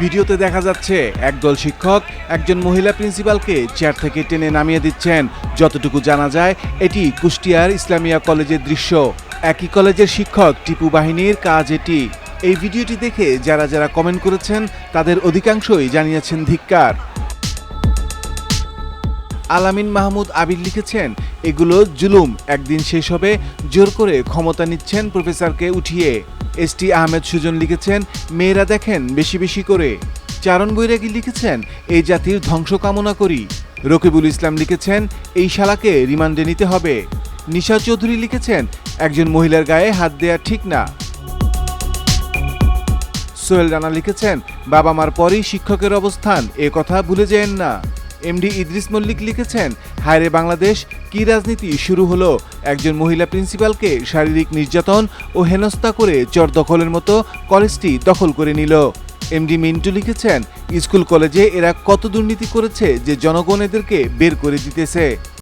ভিডিওতে দেখা যাচ্ছে, একদল শিক্ষক একজন মহিলা প্রিন্সিপালকে চেয়ার থেকে টেনে নামিয়ে দিচ্ছেন। যতটুকু জানা যায়, এটি কুষ্টিয়ার ইসলামিয়া কলেজের দৃশ্য। একই কলেজের শিক্ষক টিপু বাহিনীর কাজ এটি। এই ভিডিওটি দেখে যারা যারা কমেন্ট করেছেন, তাদের অধিকাংশই জানিয়েছেন ধিক্কার। আলামিন মাহমুদ আবির লিখেছেন, এগুলো জুলুম, একদিন শেষ হবে, জোর করে ক্ষমতা নিচ্ছেন প্রফেসরকে উঠিয়ে। এস টি আহমেদ সুজন লিখেছেন, মেয়েরা দেখেন বেশি বেশি করে। চারণ বৈরাগী লিখেছেন, এই জাতির ধ্বংস কামনা করি। রকিবুল ইসলাম লিখেছেন, এই শালাকে রিমান্ডে নিতে হবে। নিশা চৌধুরী লিখেছেন, একজন মহিলার গায়ে হাত দেয়া ঠিক না। সোহেল রানা লিখেছেন, বাবা মার পরেই শিক্ষকের অবস্থান, এ কথা ভুলে যেন না। এমডি ইদ্রিস মল্লিক লিখেছেন, হায়রে বাংলাদেশ, কি রাজনীতি শুরু হলো? একজন মহিলা প্রিন্সিপালকে শারীরিক নির্যাতন ও হেনস্থা করে চর দখলের মতো কলেজটি দখল করে নিল। এমডি মিন্টু লিখেছেন, স্কুল কলেজে এরা কত দুর্নীতি করেছে যে জনগণ এদেরকে বের করে দিতেছে।